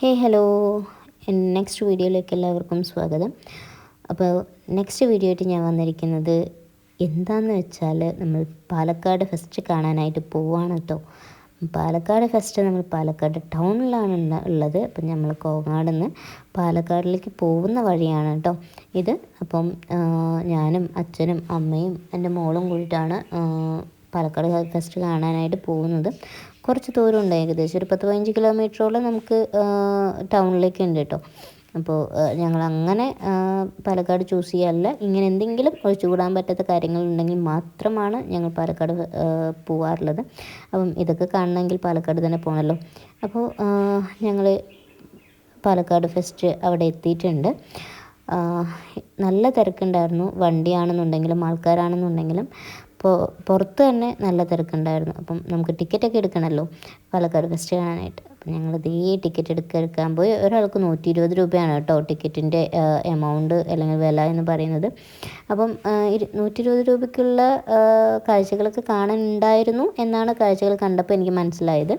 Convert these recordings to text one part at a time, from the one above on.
ഹേ hello next വീഡിയോയിലേക്ക് എല്ലാവർക്കും സ്വാഗതം. അപ്പോൾ നെക്സ്റ്റ് വീഡിയോ ആയിട്ട് ഞാൻ വന്നിരിക്കുന്നത് എന്താണെന്ന് വെച്ചാൽ നമ്മൾ പാലക്കാട് ഫെസ്റ്റ് കാണാനായിട്ട് പോവാണ് കേട്ടോ പാലക്കാട് ഫെസ്റ്റ് നമ്മൾ പാലക്കാട് ടൗണിലാണ് ഉള്ളത്. അപ്പം നമ്മൾ കോങ്ങാട് നിന്ന് പാലക്കാടിലേക്ക് പോകുന്ന വഴിയാണ് കേട്ടോ ഇത് അപ്പം ഞാനും അച്ഛനും അമ്മയും എന്റെ മോളും കൂടിയിട്ടാണ് പാലക്കാട് ഫെസ്റ്റ് കാണാനായിട്ട് പോകുന്നത്. കുറച്ച് ദൂരം ഉണ്ട് ഏകദേശം ഒരു പത്ത് പതിനഞ്ച് കിലോമീറ്ററോളം നമുക്ക് ടൗണിലേക്ക് ഉണ്ട് കേട്ടോ. അപ്പോൾ ഞങ്ങൾ അങ്ങനെ പാലക്കാട് ചൂസ് ചെയ്യാറില്ല. ഇങ്ങനെ എന്തെങ്കിലും ഒഴിച്ചുകൂടാൻ പറ്റാത്ത കാര്യങ്ങളുണ്ടെങ്കിൽ മാത്രമാണ് ഞങ്ങൾ പാലക്കാട് പോവാറുള്ളത്. അപ്പം ഇതൊക്കെ കാണണമെങ്കിൽ പാലക്കാട് തന്നെ പോകണമല്ലോ അപ്പോൾ ഞങ്ങൾ പാലക്കാട് ഫെസ്റ്റ് അവിടെ എത്തിയിട്ടുണ്ട്. നല്ല തിരക്കുണ്ടായിരുന്നു. വണ്ടിയാണെന്നുണ്ടെങ്കിലും ആൾക്കാരാണെന്നുണ്ടെങ്കിലും. ഇപ്പോൾ പുറത്ത് തന്നെ നല്ല തിരക്കുണ്ടായിരുന്നു. അപ്പം നമുക്ക് ടിക്കറ്റൊക്കെ എടുക്കണമല്ലോ പാലക്കാട് ഫെസ്റ്റ് കാണാനായിട്ട്. അപ്പം ഞങ്ങൾ ഇതേ ടിക്കറ്റ് എടുക്ക എടുക്കാൻ പോയി. ഒരാൾക്ക് നൂറ്റി ഇരുപത് രൂപയാണ് കേട്ടോ ടിക്കറ്റിന്റെ എമൗണ്ട് അല്ലെങ്കിൽ വില എന്ന് പറയുന്നത്. അപ്പം നൂറ്റി ഇരുപത് രൂപയ്ക്കുള്ള കാഴ്ചകളൊക്കെ കാണാനുണ്ടായിരുന്നു എന്നാണ് കാഴ്ചകൾ കണ്ടപ്പോൾ എനിക്ക് മനസ്സിലായത്.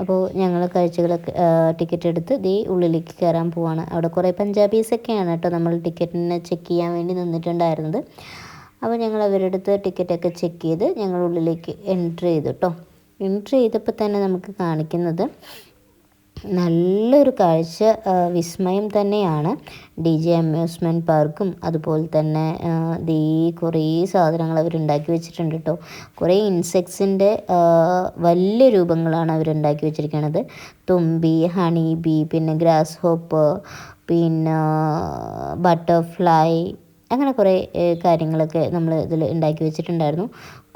അപ്പോൾ ഞങ്ങൾ കാഴ്ചകളൊക്കെ ടിക്കറ്റ് എടുത്ത് ദേ ഉള്ളിലേക്ക് കയറാൻ പോവാണ്. അവിടെ കുറേ പഞ്ചാബീസൊക്കെയാണ് കേട്ടോ നമ്മൾ ടിക്കറ്റിനെ ചെക്ക് ചെയ്യാൻ വേണ്ടി നിന്നിട്ടുണ്ടായിരുന്നത്. അപ്പോൾ ഞങ്ങൾ അവരുടെ അടുത്ത് ടിക്കറ്റൊക്കെ ചെക്ക് ചെയ്ത് ഞങ്ങൾ ഉള്ളിലേക്ക് എൻട്രി ചെയ്തു കേട്ടോ എൻട്രി ചെയ്തപ്പോൾ തന്നെ നമുക്ക് കാണിക്കുന്നത് നല്ലൊരു കാഴ്ച വിസ്മയം തന്നെയാണ്. ഡി ജെ അമ്യൂസ്മെന്റ് പാർക്കും അതുപോലെ തന്നെ ദേ കുറേ സാധനങ്ങൾ അവരുണ്ടാക്കി വെച്ചിട്ടുണ്ട് കേട്ടോ കുറേ ഇൻസെക്ട്സിന്റെ വലിയ രൂപങ്ങളാണ് അവരുണ്ടാക്കി വെച്ചിരിക്കുന്നത് തുമ്പി ഹണി ബി പിന്നെ ഗ്രാസ് ഹോപ്പ് പിന്നെ ബട്ടർഫ്ലൈ അങ്ങനെ കുറേ കാര്യങ്ങളൊക്കെ നമ്മൾ ഇതിൽ ഉണ്ടാക്കി വെച്ചിട്ടുണ്ടായിരുന്നു.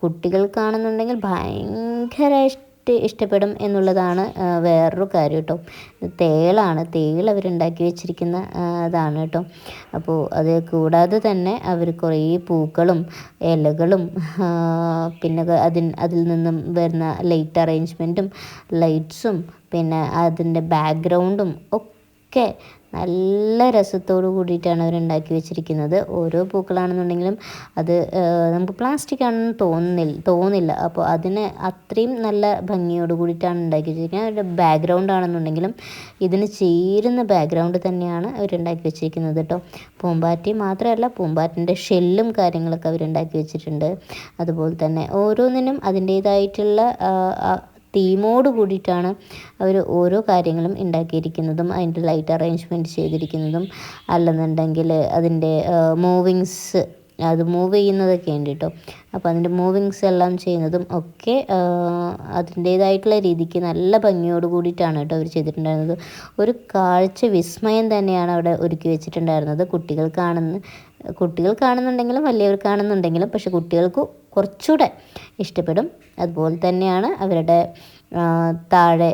കുട്ടികൾക്കാണെന്നുണ്ടെങ്കിൽ ഭയങ്കര ഇഷ്ട ഇഷ്ടപ്പെടും എന്നുള്ളതാണ് വേറൊരു കാര്യം കേട്ടോ. തേളാണ് തേൾ അവരുണ്ടാക്കി വെച്ചിരിക്കുന്ന ഇതാണ് കേട്ടോ. അപ്പോൾ അത് കൂടാതെ തന്നെ അവർ കുറേ പൂക്കളും ഇലകളും പിന്നെ അതിൻ അതിൽ നിന്നും വരുന്ന ലൈറ്റ് അറേഞ്ച്മെന്റും ലൈറ്റ്സും പിന്നെ അതിന്റെ ബാക്ക്ഗ്രൗണ്ടും ഒക്കെ നല്ല രസത്തോടു കൂടിയിട്ടാണ് അവർ ഉണ്ടാക്കി വെച്ചിരിക്കുന്നത്. ഓരോ പൂക്കളാണെന്നുണ്ടെങ്കിലും അത് നമുക്ക് പ്ലാസ്റ്റിക് ആണെന്ന് തോന്നുന്നില്ല തോന്നില്ല. അപ്പോൾ അതിന് അത്രയും നല്ല ഭംഗിയോട് കൂടിയിട്ടാണ് ഉണ്ടാക്കി വെച്ചിരിക്കുന്നത്. അവരുടെ ബാക്ക്ഗ്രൗണ്ട് ആണെന്നുണ്ടെങ്കിലും ഇതിന് ചേരുന്ന ബാക്ക്ഗ്രൗണ്ട് തന്നെയാണ് അവരുണ്ടാക്കി വെച്ചിരിക്കുന്നത് കേട്ടോ. പൂമ്പാറ്റി മാത്രമല്ല പൂമ്പാറ്റിന്റെ ഷെല്ലും കാര്യങ്ങളൊക്കെ അവരുണ്ടാക്കി വെച്ചിട്ടുണ്ട്. അതുപോലെ തന്നെ ഓരോന്നിനും അതിന്റേതായിട്ടുള്ള തീമോട് കൂടിയിട്ടാണ് അവർ ഓരോ കാര്യങ്ങളും ഉണ്ടാക്കിയിരിക്കുന്നതും അതിന്റെ ലൈറ്റ് അറേഞ്ച്മെന്റ് ചെയ്തിരിക്കുന്നതും അല്ലെന്നുണ്ടെങ്കിൽ അതിന്റെ മൂവിങ്സ് അത് മൂവ് ചെയ്യുന്നതൊക്കെ ഉണ്ട് കേട്ടോ അപ്പോൾ അതിന്റെ മൂവിങ്സ് എല്ലാം ചെയ്യുന്നതും ഒക്കെ അതിന്റേതായിട്ടുള്ള രീതിക്ക് നല്ല ഭംഗിയോട് കൂടിയിട്ടാണ് കേട്ടോ അവർ ചെയ്തിട്ടുണ്ടായിരുന്നത്. ഒരു കാഴ്ച വിസ്മയം തന്നെയാണ് അവിടെ ഒരുക്കി വെച്ചിട്ടുണ്ടായിരുന്നത്. കുട്ടികൾ കാണുന്ന കുട്ടികൾ കാണുന്നുണ്ടെങ്കിലും വലിയവർ കാണുന്നുണ്ടെങ്കിലും പക്ഷെ കുട്ടികൾക്ക് കുറച്ചുകൂടെ ഇഷ്ടപ്പെടും. അതുപോലെ തന്നെയാണ് അവരുടെ താഴെ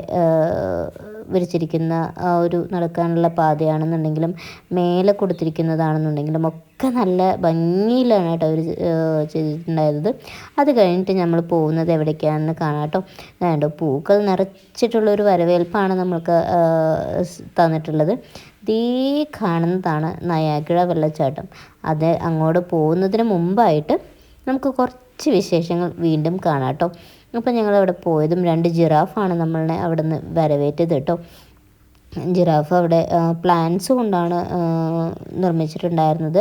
വിരിച്ചിരിക്കുന്ന ആ ഒരു നടക്കാനുള്ള പാതയാണെന്നുണ്ടെങ്കിലും മേലെ കൊടുത്തിരിക്കുന്നതാണെന്നുണ്ടെങ്കിലും ഒക്കെ നല്ല ഭംഗിയിലാണ് കേട്ടോ അവർ ചെയ്തിട്ടുണ്ടായിരുന്നത്. അത് കഴിഞ്ഞിട്ട് നമ്മൾ പോകുന്നത് എവിടേക്കാണെന്ന് കാണാം കേട്ടോ. വേണ്ടോ പൂക്കൾ നിറച്ചിട്ടുള്ള ഒരു വരവേൽപ്പാണ് നമ്മൾക്ക് തന്നിട്ടുള്ളത്. ദേ കാണുന്നതാണ് നയാഗിഴ വെള്ളച്ചാട്ടം. അത് അങ്ങോട്ട് പോകുന്നതിന് മുമ്പായിട്ട് നമുക്ക് കുറച്ച് വിശേഷങ്ങൾ വീണ്ടും കാണാം കേട്ടോ. അപ്പോൾ ഞങ്ങൾ അവിടെ പോയതും രണ്ട് ജിറാഫാണ് നമ്മളെ അവിടെ നിന്ന് വരവേറ്റത് കേട്ടോ. ജിറാഫ് അവിടെ പ്ലാന്റ്സ് കൊണ്ടാണ് നിർമ്മിച്ചിട്ടുണ്ടായിരുന്നത്.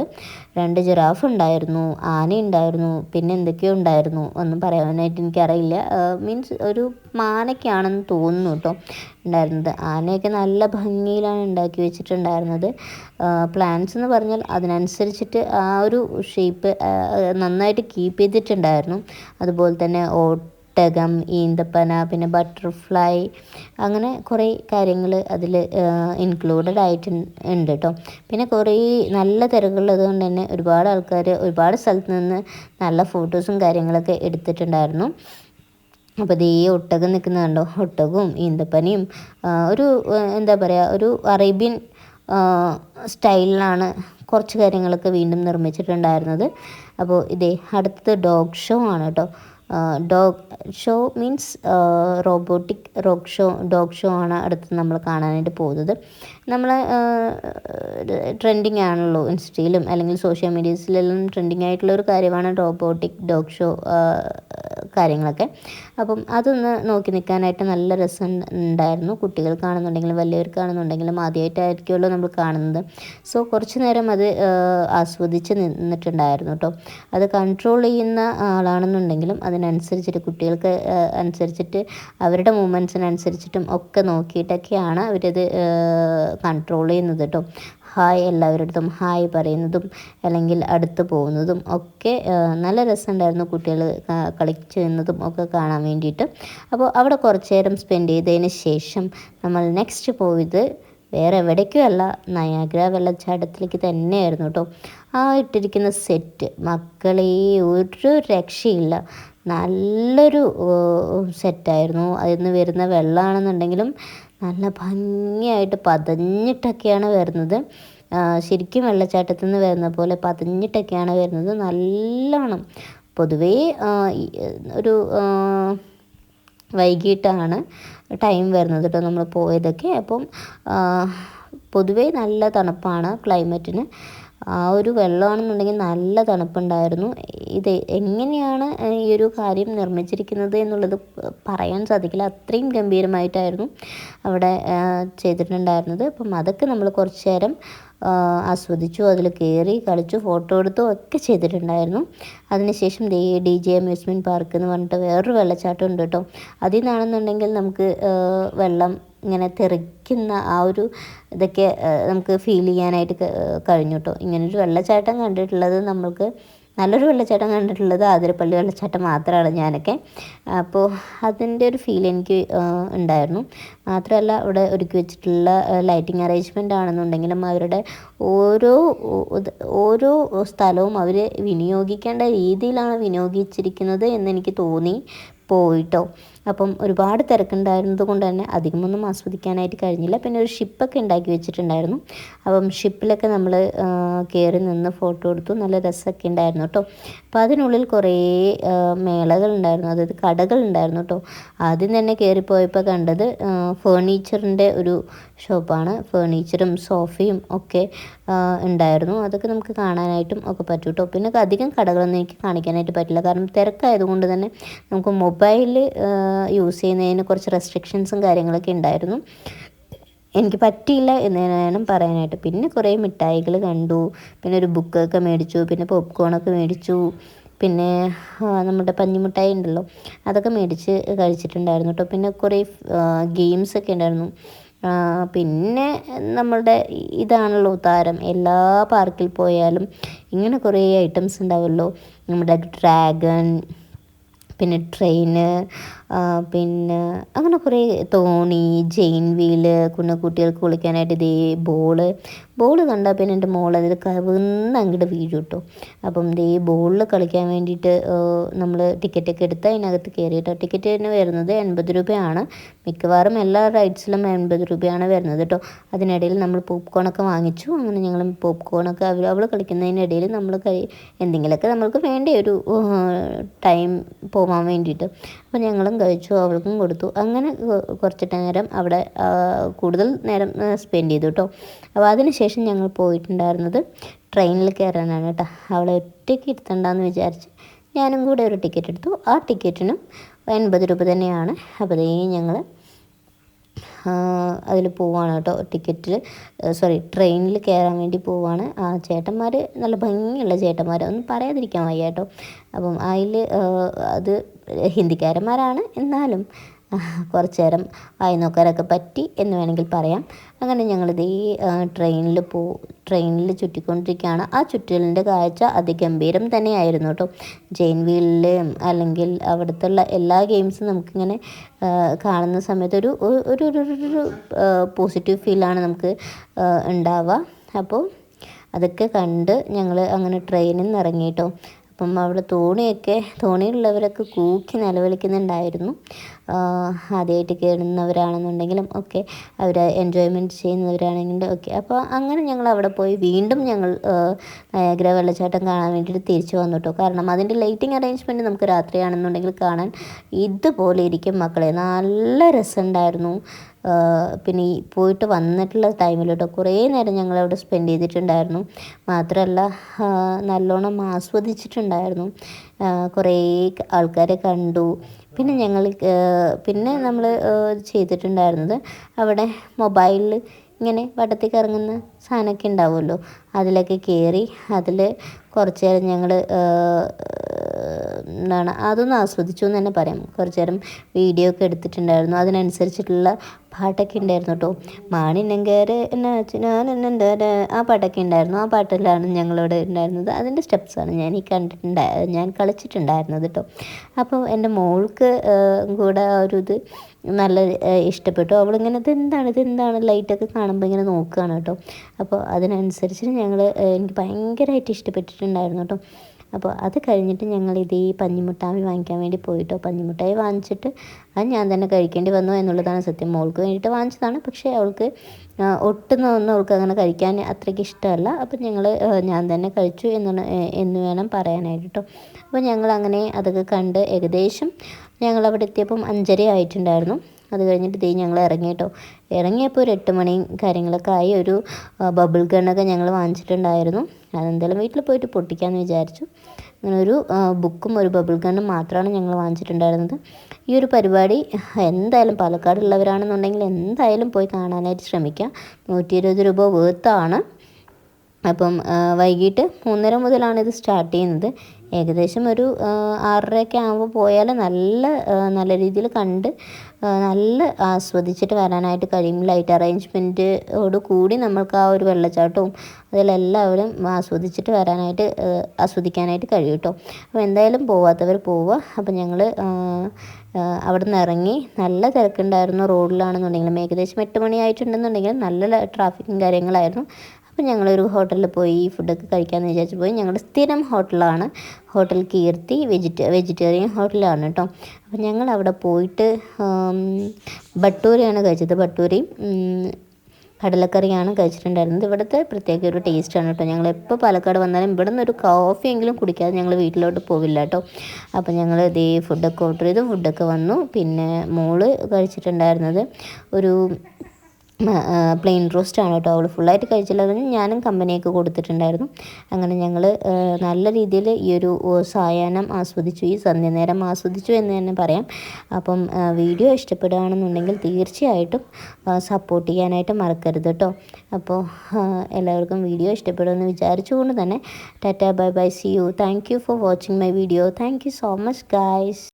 രണ്ട് ജിറാഫ് ഉണ്ടായിരുന്നു ആന ഉണ്ടായിരുന്നു പിന്നെ എന്തൊക്കെയോ ഉണ്ടായിരുന്നു ഒന്നും പറയാനായിട്ട് എനിക്കറിയില്ല. മീൻസ് ഒരു മാനയ്ക്കാണെന്ന് തോന്നുന്നു കേട്ടോ ഉണ്ടായിരുന്നത്. ആനയൊക്കെ നല്ല ഭംഗിയിലാണ് ഉണ്ടാക്കി വെച്ചിട്ടുണ്ടായിരുന്നത്. പ്ലാന്റ്സ് എന്ന് പറഞ്ഞാൽ അതിനനുസരിച്ചിട്ട് ആ ഒരു ഷേപ്പ് നന്നായിട്ട് കീപ്പ് ചെയ്തിട്ടുണ്ടായിരുന്നു. അതുപോലെ തന്നെ ഒട്ടകം ഈന്തപ്പന പിന്നെ ബട്ടർഫ്ലൈ അങ്ങനെ കുറേ കാര്യങ്ങൾ അതിൽ ഇൻക്ലൂഡഡ് ആയിട്ട് ഉണ്ട് കേട്ടോ പിന്നെ കുറേ നല്ല തിരക്കുള്ളത് കൊണ്ട് തന്നെ ഒരുപാട് ആൾക്കാർ ഒരുപാട് സ്ഥലത്ത് നിന്ന് നല്ല ഫോട്ടോസും കാര്യങ്ങളൊക്കെ എടുത്തിട്ടുണ്ടായിരുന്നു. അപ്പോൾ ദേ ഒട്ടകം നിൽക്കുന്നത് കണ്ടോ? ഒട്ടകവും ഈന്തപ്പനയും ഒരു എന്താ പറയുക ഒരു അറേബ്യൻ സ്റ്റൈലിലാണ് കുറച്ച് കാര്യങ്ങളൊക്കെ വീണ്ടും നിർമ്മിച്ചിട്ടുണ്ടായിരുന്നത്. അപ്പോൾ ഇതേ അടുത്തത് ഡോഗ് ഷോ ആണ് കേട്ടോ dog show means robotic rock show dog show ആണ് അടുത്ത് നമ്മൾ കാണാനായിട്ട് പോകുന്നത്. നമ്മൾ ട്രെൻഡിങ് ആണല്ലോ ഇൻസ്റ്റയിലും അല്ലെങ്കിൽ സോഷ്യൽ മീഡിയസിലെല്ലാം ട്രെൻഡിങ് ആയിട്ടുള്ള ഒരു കാര്യമാണ് റോബോട്ടിക് ഡോഗ് ഷോ കാര്യങ്ങളൊക്കെ. അപ്പം അതൊന്ന് നോക്കി നിൽക്കാനായിട്ട് നല്ല രസം ഉണ്ടായിരുന്നു. കുട്ടികൾ കാണുന്നുണ്ടെങ്കിലും വലിയവർ കാണുന്നുണ്ടെങ്കിലും ആദ്യമായിട്ടായിരിക്കുമല്ലോ നമ്മൾ കാണുന്നത്. സോ കുറച്ച് നേരം അത് ആസ്വദിച്ച് നിന്നിട്ടുണ്ടായിരുന്നു കേട്ടോ. അത് കൺട്രോൾ ചെയ്യുന്ന ആളാണെന്നുണ്ടെങ്കിലും അതിനനുസരിച്ചിട്ട് കുട്ടികൾക്ക് അനുസരിച്ചിട്ട് അവരുടെ മൂമെന്റ്സിനനുസരിച്ചിട്ടും ഒക്കെ നോക്കിയിട്ടൊക്കെയാണ് അവരത് കൺട്രോൾ ചെയ്യുന്നത് കേട്ടോ ഹായ് എല്ലാവരുടെ ഹായ് പറയുന്നതും അല്ലെങ്കിൽ അടുത്ത് പോകുന്നതും ഒക്കെ നല്ല രസമുണ്ടായിരുന്നു കുട്ടികൾ കളിച്ചു നിന്നതും ഒക്കെ കാണാൻ വേണ്ടിയിട്ട്. അപ്പോൾ അവിടെ കുറച്ച് നേരം സ്പെൻഡ് ചെയ്തതിന് ശേഷം നമ്മൾ നെക്സ്റ്റ് പോയത് വേറെ എവിടേക്കുമല്ല നയാഗ്ര വെള്ളച്ചാട്ടത്തിലേക്ക് തന്നെയായിരുന്നു കേട്ടോ ആ ഇട്ടിരിക്കുന്ന സെറ്റ് മക്കളെ ഒരു രക്ഷയില്ല. നല്ലൊരു സെറ്റായിരുന്നു. അതിൽ നിന്ന് വരുന്ന വെള്ളമാണെന്നുണ്ടെങ്കിലും നല്ല ഭംഗിയായിട്ട് പതഞ്ഞിട്ടൊക്കെയാണ് വരുന്നത്. ശരിക്കും വെള്ളച്ചാട്ടത്തിൽ നിന്ന് വരുന്ന പോലെ പതഞ്ഞിട്ടൊക്കെയാണ് വരുന്നത്. നല്ലോണം പൊതുവേ ഒരു വൈകിട്ടാണ് ടൈം വരുന്നത് കേട്ടോ നമ്മൾ പോയതൊക്കെ. അപ്പം പൊതുവേ നല്ല തണുപ്പാണ് ക്ലൈമറ്റിന്. ആ ഒരു വെള്ളമാണെന്നുണ്ടെങ്കിൽ നല്ല തണുപ്പുണ്ടായിരുന്നു. ഇത് എങ്ങനെയാണ് ഈ ഒരു കാര്യം നിർമ്മിച്ചിരിക്കുന്നത് എന്നുള്ളത് പറയാൻ സാധിക്കില്ല. അത്രയും ഗംഭീരമായിട്ടായിരുന്നു അവിടെ ചെയ്തിട്ടുണ്ടായിരുന്നത്. അപ്പം അതൊക്കെ നമ്മൾ കുറച്ച് നേരം ആസ്വദിച്ചു അതിൽ കയറി കളിച്ചു ഫോട്ടോ എടുത്തു ഒക്കെ ചെയ്തിട്ടുണ്ടായിരുന്നു. അതിനുശേഷം ദേ ഡി ജെ അമ്യൂസ്മെന്റ് പാർക്ക് എന്ന് പറഞ്ഞിട്ട് വേറൊരു വെള്ളച്ചാട്ടം ഉണ്ട് കേട്ടോ. അതിൽ നിന്നാണെന്നുണ്ടെങ്കിൽ നമുക്ക് വെള്ളം ഇങ്ങനെ തെറിക്കുന്ന ആ ഒരു ഇതൊക്കെ നമുക്ക് ഫീൽ ചെയ്യാനായിട്ട് കഴിഞ്ഞു കേട്ടോ ഇങ്ങനൊരു വെള്ളച്ചാട്ടം കണ്ടിട്ടുള്ളത് നമ്മൾക്ക് നല്ലൊരു വെള്ളച്ചാട്ടം കണ്ടിട്ടുള്ളത് ആതിരപ്പള്ളി വെള്ളച്ചാട്ടം മാത്രമാണ് ഞാനൊക്കെ. അപ്പോൾ അതിന്റെ ഒരു ഫീൽ എനിക്ക് ഉണ്ടായിരുന്നു. മാത്രമല്ല അവിടെ ഒരുക്കി വെച്ചിട്ടുള്ള ലൈറ്റിംഗ് അറേഞ്ച്മെന്റ് ആണെന്നുണ്ടെങ്കിലും അവരുടെ ഓരോ ഓരോ സ്ഥലവും അവർ വിനിയോഗിക്കേണ്ട രീതിയിലാണ് വിനിയോഗിച്ചിരിക്കുന്നത് എന്നെനിക്ക് തോന്നി പോയിട്ടോ. അപ്പം ഒരുപാട് തിരക്കുണ്ടായിരുന്നത് കൊണ്ട് തന്നെ അധികമൊന്നും ആസ്വദിക്കാനായിട്ട് കഴിഞ്ഞില്ല. പിന്നെ ഒരു ഷിപ്പൊക്കെ ഉണ്ടാക്കി വെച്ചിട്ടുണ്ടായിരുന്നു. അപ്പം ഷിപ്പിലൊക്കെ നമ്മൾ കയറി നിന്ന് ഫോട്ടോ എടുത്തു. നല്ല രസമൊക്കെ ഉണ്ടായിരുന്നു കേട്ടോ. അപ്പോൾ അതിനുള്ളിൽ കുറേ മേളകൾ ഉണ്ടായിരുന്നു അതായത് കടകൾ ഉണ്ടായിരുന്നു കേട്ടോ. ആദ്യം തന്നെ കയറിപ്പോയപ്പോൾ കണ്ടത് ഫേർണിച്ചറിന്റെ ഒരു ഷോപ്പാണ് ഫേർണിച്ചറും സോഫയും ഒക്കെ ഉണ്ടായിരുന്നു. അതൊക്കെ നമുക്ക് കാണാനായിട്ടും ഒക്കെ പറ്റും കേട്ടോ. പിന്നെ അധികം കടകളൊന്നും എനിക്ക് കാണിക്കാനായിട്ട് പറ്റില്ല. കാരണം തിരക്കായതുകൊണ്ട് തന്നെ നമുക്ക് മൊബൈൽ യൂസ് ചെയ്യുന്നതിന് കുറച്ച് റെസ്ട്രിക്ഷൻസും കാര്യങ്ങളൊക്കെ ഉണ്ടായിരുന്നു. എനിക്ക് പറ്റിയില്ല എന്ന് വേണം പറയാനായിട്ട്. പിന്നെ കുറേ മിഠായികൾ കണ്ടു. പിന്നെ ഒരു ബുക്കൊക്കെ മേടിച്ചു. പിന്നെ പോപ്കോണൊക്കെ മേടിച്ചു. പിന്നെ നമ്മുടെ പഞ്ഞിമിഠായി ഉണ്ടല്ലോ. അതൊക്കെ മേടിച്ച് കഴിച്ചിട്ടുണ്ടായിരുന്നു കേട്ടോ. പിന്നെ കുറേ ഗെയിംസൊക്കെ ഉണ്ടായിരുന്നു. പിന്നെ നമ്മളുടെ ഇതാണല്ലോ താരം. എല്ലാ പാർക്കിൽ പോയാലും ഇങ്ങനെ കുറേ ഐറ്റംസ് ഉണ്ടാവുമല്ലോ നമ്മുടെ ഡ്രാഗൺ പിന്നെ ട്രെയിന് പിന്നെ അങ്ങനെ കുറേ തോണി ജെയിൻ വീൽ കുഞ്ഞു കുട്ടികൾക്ക് കുളിക്കാനായിട്ട് ഇതേ ബോൾ ബോൾ കണ്ടാൽ പിന്നെ എന്റെ മോൾ അതിൽ കവിന്ന് അങ്ങോട്ട് വീഴും കേട്ടോ അപ്പം ദേ ബോളിൽ കളിക്കാൻ വേണ്ടിയിട്ട് നമ്മൾ ടിക്കറ്റൊക്കെ എടുത്ത് അതിനകത്ത് കയറിയിട്ടോ ടിക്കറ്റ് തന്നെ വരുന്നത് എൺപത് രൂപയാണ്. മിക്കവാറും എല്ലാ റൈഡ്സിലും എൺപത് രൂപയാണ് വരുന്നത് കേട്ടോ അതിനിടയിൽ നമ്മൾ പോപ്കോണൊക്കെ വാങ്ങിച്ചു. അങ്ങനെ ഞങ്ങൾ പോപ്കോണൊക്കെ അവർ അവൾ കളിക്കുന്നതിനിടയിൽ നമ്മൾ കഴി എന്തെങ്കിലുമൊക്കെ നമ്മൾക്ക് വേണ്ട ഒരു ടൈം പോകാൻ വേണ്ടിയിട്ട്. അപ്പോൾ ഞങ്ങളും കഴിച്ചു അവൾക്കും കൊടുത്തു. അങ്ങനെ കുറച്ച് നേരം അവിടെ കൂടുതൽ നേരം സ്പെൻഡ് ചെയ്തു കേട്ടോ അപ്പോൾ അതിനുശേഷം ഞങ്ങൾ പോയിട്ടുണ്ടായിരുന്നത് ട്രെയിനിൽ കയറാനാണ് കേട്ടോ. അവളെ ഒറ്റയ്ക്ക് ഇരുത്തണ്ടെന്ന് വിചാരിച്ച് ഞാനും കൂടെ ഒരു ടിക്കറ്റ് എടുത്തു. ആ ടിക്കറ്റിനും എൺപത് രൂപ തന്നെയാണ്. അപ്പോൾ അതേ ഞങ്ങൾ അതിൽ പോവാണ് കേട്ടോ. ടിക്കറ്റിൽ സോറി ട്രെയിനിൽ കയറാൻ വേണ്ടി പോവാണ്. ആ ചേട്ടന്മാർ നല്ല ഭംഗിയുള്ള ചേട്ടന്മാർ ഒന്നും പറയാതിരിക്കാൻ വയ്യ കേട്ടോ. അപ്പം അതിൽ അത് ഹിന്ദിക്കാരന്മാരാണ് എന്നാലും കുറച്ച് നേരം വായി നോക്കാനൊക്കെ പറ്റി എന്ന് വേണമെങ്കിൽ പറയാം. അങ്ങനെ ഞങ്ങളിത് ഈ ട്രെയിനിൽ പോ ട്രെയിനിൽ ചുറ്റിക്കൊണ്ടിരിക്കുകയാണ് ആ ചുറ്റലിന്റെ കാഴ്ച അതിഗംഭീരം തന്നെയായിരുന്നു കേട്ടോ. ജെയിൻ വീലിൽ അല്ലെങ്കിൽ അവിടുത്തെ എല്ലാ ഗെയിംസും നമുക്കിങ്ങനെ കാണുന്ന സമയത്ത് ഒരു ഒരു ഒരു പോസിറ്റീവ് ഫീലാണ് നമുക്ക് ഉണ്ടാവുക. അപ്പോൾ അതൊക്കെ കണ്ട് ഞങ്ങൾ അങ്ങനെ ട്രെയിനിൽ നിന്ന് ഇറങ്ങി കേട്ടോ. അപ്പം അവിടെ തോണിയൊക്കെ തോണിയിലുള്ളവരൊക്കെ കൂക്കി നിലവിളിക്കുന്നുണ്ടായിരുന്നു. ആദ്യമായിട്ട് കയറുന്നവരാണെന്നുണ്ടെങ്കിലും ഒക്കെ അവർ എൻജോയ്മെന്റ് ചെയ്യുന്നവരാണെങ്കിലും ഒക്കെ. അപ്പോൾ അങ്ങനെ ഞങ്ങൾ അവിടെ പോയി വീണ്ടും ഞങ്ങൾ നയാഗ്ര വെള്ളച്ചാട്ടം കാണാൻ വേണ്ടിയിട്ട് തിരിച്ചു വന്നു കേട്ടോ കാരണം അതിന്റെ ലൈറ്റിംഗ് അറേഞ്ച്മെന്റ് നമുക്ക് രാത്രിയാണെന്നുണ്ടെങ്കിൽ കാണാൻ ഇതുപോലെ ഇരിക്കും മക്കളെ. നല്ല രസമുണ്ടായിരുന്നു. പിന്നെ ഈ പോയിട്ട് വന്നിട്ടുള്ള ടൈമിൽ കേട്ടോ കുറേ നേരം ഞങ്ങൾ അവിടെ സ്പെൻഡ് ചെയ്തിട്ടുണ്ടായിരുന്നു. മാത്രമല്ല നല്ലോണം ആസ്വദിച്ചിട്ടുണ്ടായിരുന്നു. കുറേ ആൾക്കാരെ കണ്ടു. പിന്നെ ഞങ്ങൾ പിന്നെ നമ്മൾ ചെയ്തിട്ടുണ്ടായിരുന്നത് അവിടെ മൊബൈലിൽ ഇങ്ങനെ വട്ടത്തിൽ കറങ്ങുന്ന സാധനമൊക്കെ ഉണ്ടാവുമല്ലോ. അതിലൊക്കെ കയറി അതിൽ കുറച്ച് നേരം ഞങ്ങൾ എന്താണ് അതൊന്ന് ആസ്വദിച്ചു എന്ന് തന്നെ പറയാം. കുറച്ച് നേരം വീഡിയോ ഒക്കെ എടുത്തിട്ടുണ്ടായിരുന്നു. അതിനനുസരിച്ചിട്ടുള്ള പാട്ടൊക്കെ ഉണ്ടായിരുന്നു കേട്ടോ. മാണിനങ്കേര് ഞാൻ ആ പാട്ടൊക്കെ ഉണ്ടായിരുന്നു. ആ പാട്ടിലാണ് ഞങ്ങളിവിടെ ഉണ്ടായിരുന്നത്. അതിന്റെ സ്റ്റെപ്സാണ് ഞാൻ ഈ കണ്ടിട്ടുണ്ടായ ഞാൻ കളിച്ചിട്ടുണ്ടായിരുന്നത് കേട്ടോ. അപ്പോൾ എന്റെ മോൾക്ക് കൂടെ ആ ഒരു ഇത് നല്ല ഇഷ്ടപ്പെട്ടു. അവളിങ്ങനെ ഇതെന്താണ് ഇതെന്താണ് ലൈറ്റൊക്കെ കാണുമ്പോൾ ഇങ്ങനെ നോക്കുകയാണ് കേട്ടോ. അപ്പോൾ അതിനനുസരിച്ച് ഞങ്ങൾ എനിക്ക് ഭയങ്കരമായിട്ട് ഇഷ്ടപ്പെട്ടിട്ടുണ്ടായിരുന്നു കേട്ടോ. അപ്പോൾ അത് കഴിഞ്ഞിട്ട് ഞങ്ങൾ ഇതേ പഞ്ഞിമുട്ടായി വാങ്ങിക്കാൻ വേണ്ടി പോയിട്ടോ. പഞ്ഞിമുട്ടായി വാങ്ങിച്ചിട്ട് അത് ഞാൻ തന്നെ കഴിക്കേണ്ടി വന്നു എന്നുള്ളതാണ് സത്യം. മോൾക്ക് വേണ്ടിയിട്ട് വാങ്ങിച്ചതാണ്. പക്ഷേ അവൾക്ക് ഒട്ടുന്നതൊന്നും അവൾക്ക് അങ്ങനെ കഴിക്കാൻ അത്രയ്ക്ക് ഇഷ്ടമല്ല. അപ്പം ഞങ്ങൾ ഞാൻ തന്നെ കഴിച്ചു എന്നാണ് എന്ന് വേണം പറയാനായിട്ട് കേട്ടോ. അപ്പോൾ ഞങ്ങൾ അങ്ങനെ അതൊക്കെ കണ്ട് ഏകദേശം ഞങ്ങൾ അവിടെ എത്തിയപ്പം അഞ്ചര ആയിട്ടുണ്ടായിരുന്നു അത് കഴിഞ്ഞിട്ട് ദേ ഞങ്ങൾ ഇറങ്ങി കേട്ടോ. ഇറങ്ങിയപ്പോൾ ഒരു എട്ട് മണിയും കാര്യങ്ങളൊക്കെ ആയി. ഒരു ബബിൾ ഗണ്ണൊക്കെ ഞങ്ങൾ വാങ്ങിച്ചിട്ടുണ്ടായിരുന്നു. അതെന്തായാലും വീട്ടിൽ പോയിട്ട് പൊട്ടിക്കാമെന്ന് വിചാരിച്ചു. അങ്ങനെ ഒരു ബുക്കും ഒരു ബബിൾ ഗണ്ണും മാത്രമാണ് ഞങ്ങൾ വാങ്ങിച്ചിട്ടുണ്ടായിരുന്നത്. ഈ ഒരു പരിപാടി എന്തായാലും പാലക്കാടുള്ളവരാണെന്നുണ്ടെങ്കിൽ എന്തായാലും പോയി കാണാനായിട്ട് ശ്രമിക്കുക നൂറ്റി ഇരുപത് രൂപ വേർത്താണ് അപ്പം വൈകിട്ട് മൂന്നര മുതലാണ് ഇത് സ്റ്റാർട്ട് ചെയ്യുന്നത്. ഏകദേശം ഒരു ആറരയൊക്കെ ആകുമ്പോൾ പോയാൽ നല്ല നല്ല രീതിയിൽ കണ്ട് നല്ല ആസ്വദിച്ചിട്ട് വരാനായിട്ട് കഴിയും. ലൈറ്റ് അറേഞ്ച്മെന്റോട് കൂടി നമ്മൾക്ക് ആ ഒരു വെള്ളച്ചാട്ടവും അതിലെല്ലാവരും ആസ്വദിച്ചിട്ട് വരാനായിട്ട് ആസ്വദിക്കാനായിട്ട് കഴിയും കേട്ടോ. അപ്പോൾ എന്തായാലും പോവാത്തവർ പോവുക. അപ്പോൾ ഞങ്ങൾ അവിടെ നിന്ന് ഇറങ്ങി നല്ല തിരക്കുണ്ടായിരുന്നു റോഡിലാണെന്നുണ്ടെങ്കിലും ഏകദേശം എട്ട് മണിയായിട്ടുണ്ടെന്നുണ്ടെങ്കിലും നല്ല ട്രാഫിക്കും കാര്യങ്ങളായിരുന്നു. അപ്പോൾ ഞങ്ങളൊരു ഹോട്ടലിൽ പോയി ഫുഡൊക്കെ കഴിക്കാമെന്ന് വിചാരിച്ച് പോയി. ഞങ്ങളുടെ സ്ഥിരം ഹോട്ടലാണ്. ഹോട്ടൽ കീർത്തി വെജിറ്റ വെജിറ്റേറിയൻ ഹോട്ടലാണ് കേട്ടോ. അപ്പോൾ ഞങ്ങൾ അവിടെ പോയിട്ട് ബട്ടൂരയാണ് കഴിച്ചത്. ബട്ടൂരയും കടലക്കറിയാണ് കഴിച്ചിട്ടുണ്ടായിരുന്നത്. ഇവിടുത്തെ പ്രത്യേക ഒരു ടേസ്റ്റാണ് കേട്ടോ. ഞങ്ങൾ എപ്പോൾ പാലക്കാട് വന്നാലും ഇവിടെ നിന്ന് ഒരു കോഫിയെങ്കിലും കുടിക്കാതെ ഞങ്ങൾ വീട്ടിലോട്ട് പോവില്ല കേട്ടോ. അപ്പോൾ ഞങ്ങൾ ഇതേ ഫുഡൊക്കെ ഓർഡർ ചെയ്തു. ഫുഡൊക്കെ വന്നു. പിന്നെ മോൾ കഴിച്ചിട്ടുണ്ടായിരുന്നത് ഒരു പ്ലെയിൻ റോസ്റ്റ് ആണ് കേട്ടോ. അവൾ ഫുള്ളായിട്ട് കഴിച്ചില്ല. ഞാനും കമ്പനിയൊക്കെ കൊടുത്തിട്ടുണ്ടായിരുന്നു. അങ്ങനെ ഞങ്ങൾ നല്ല രീതിയിൽ ഈ ഒരു സായാഹ്നം ആസ്വദിച്ചു. ഈ സന്ധ്യനേരം ആസ്വദിച്ചു എന്ന് തന്നെ പറയാം. അപ്പം വീഡിയോ ഇഷ്ടപ്പെടുകയാണെന്നുണ്ടെങ്കിൽ തീർച്ചയായിട്ടും സപ്പോർട്ട് ചെയ്യാനായിട്ട് മറക്കരുത് കേട്ടോ. അപ്പോൾ എല്ലാവർക്കും വീഡിയോ ഇഷ്ടപ്പെടുമെന്ന് വിചാരിച്ചുകൊണ്ട് തന്നെ tata bye bye see you. Thank you for watching my video thank you so much guys